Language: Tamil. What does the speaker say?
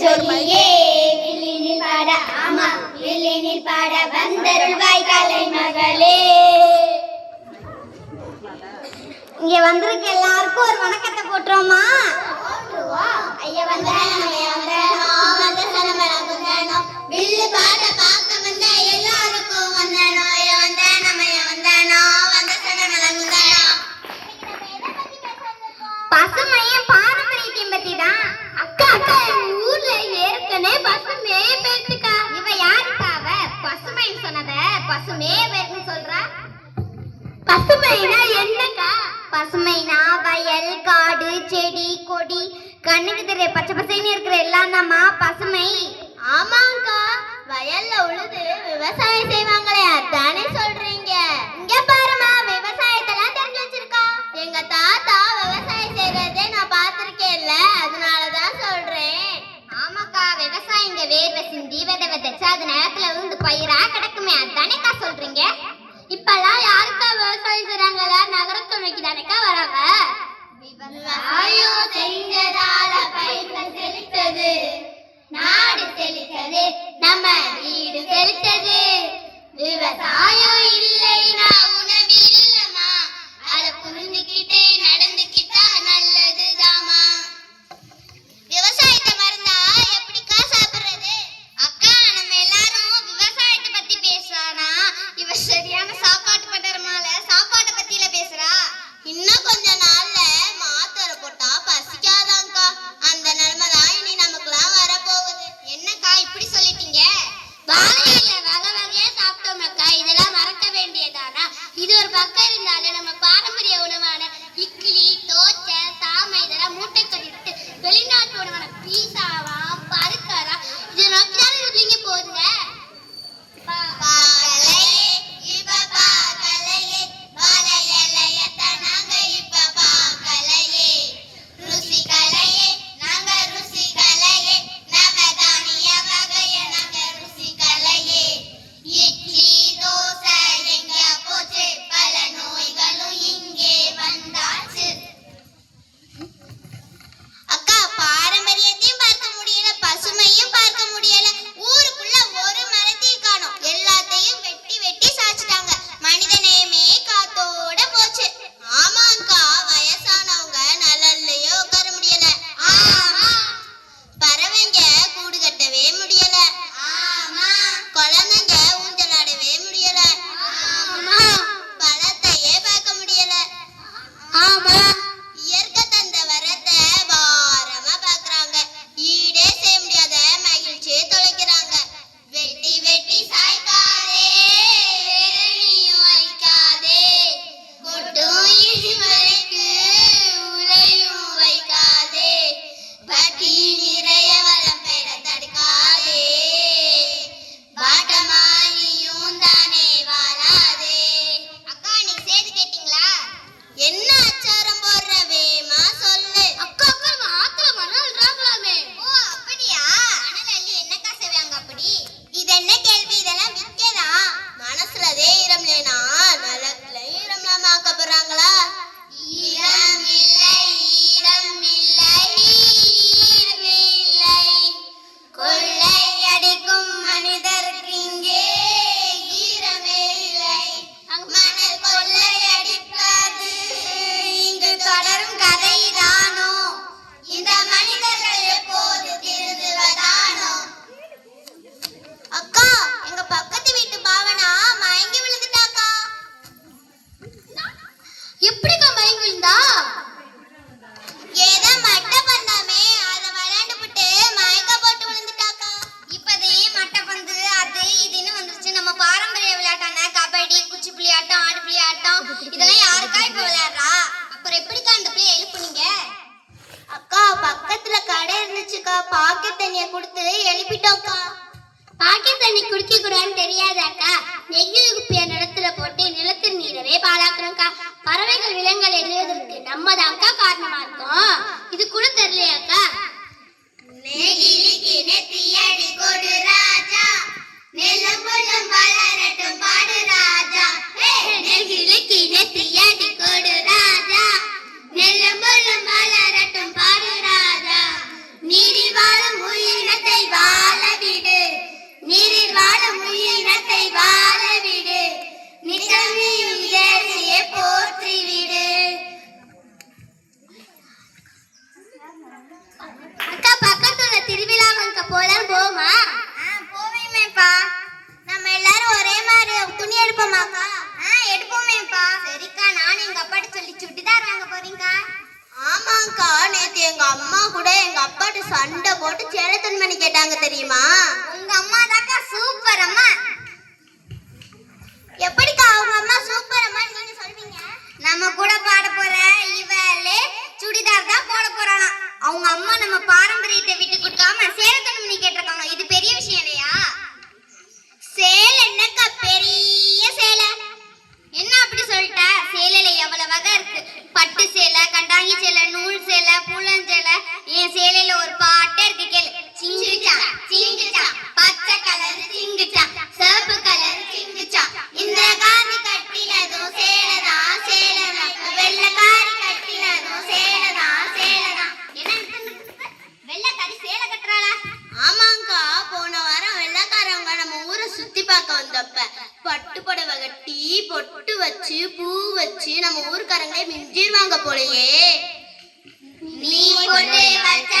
சொல்லியே வில்லினில் பாட ஆமா வில்லினில் பாட வந்தருள்வாய் கலை மகளே. இங்க வந்திருக்க எல்லாருக்கும் ஒரு வணக்கத்தை போட்டுருவோமா? ஐயா பசுமைனா என்னக்கா? பசுமைனா வயல் காடு செடி கொடி. கண்ணுக்கு தெரிய பச்சை பசைன்னு இருக்கிற எல்லாம் தாம்மா பசுமை. ஆமாங்கா. வயல்ல உழுது விவசாயம் செய்வாங்களே அதானே சொல்றீங்க. இங்க பாருமா விவசாயத்தெல்லாம் தெரிஞ்சு வச்சிருக்கா. எங்க தாத்தா விவசாயம் செய்யறதே நான் பார்த்திருக்கேன்ல அதனாலதான் சொல்றேன். ஆமாக்கா விவசாயம் இங்க வேர்வை சிந்தி விதை விதைச்சு அது நேரத்துல விழுந்து பயிரா கிடக்குமே அதானேக்கா சொல்றீங்க? இப்பெல்லாம் யாருக்கு வயசுறாங்களா நகரத்துறைக்கு தானக்கா வராங்க? விவசாயம் செஞ்சதால பயிர்கள் நாடு செழித்தது நம்ம வீடு செழித்தது விவசாயம் வாழையில வகை வகையா சாப்பிட்டோம் அக்கா. இதெல்லாம் மறக்க வேண்டியதானா? இது ஒரு பக்கம் இருந்தாலே நம்ம இருந்துச்சுக்கா பாக்கெட் தண்ணியை கொடுத்து எழுப்பிட்டோம்க்கா. பாக்கெட் தண்ணி குடிக்க கூடாதுன்னு தெரியாதாக்கா? நெகிழி குப்பிய நிலத்துல போட்டு நிலத்து நீரவே பாழாக்குறோம்க்கா பறவைகள் விலங்குகள் எழுவதற்கு நம்ம தான்க்கா காரணமா இருக்கோம். எங்க அப்பாட்ட சண்டை போட்டு சேலத்தன் பண்ணி கேட்டாங்க தெரியுமா? உங்க அம்மா தாக்கா சூப்பர் அம்மா. எப்படிக்கா அவங்க அம்மா சூப்பர் அம்மா நீங்க சொல்வீங்க நம்ம கூட பாட போற இவளே சுடிதார் தான் போட போறாளாம். அவங்க அம்மா நம்ம பாரம்பரியத்தை விட்டு கொடுக்காம சேலத்தனம் பண்ணி கேட்டிருக்காங்க. இது பெரிய விஷயம் இல்லையா? சேலை என்னக்கா? பெரிய சேலை. என்ன அப்படி சொல்லிட்ட? சேலையில எவ்வளவு வகை இருக்கு? பட்டு சேலை கண்டாங்கி சேலை நூல் சேலை புலஞ்சேலை வச்சு பூ வச்சு நம்ம ஊர்க்காரங்களே மிஞ்சிருவாங்க போலயே. நீ கொண்டு வச்ச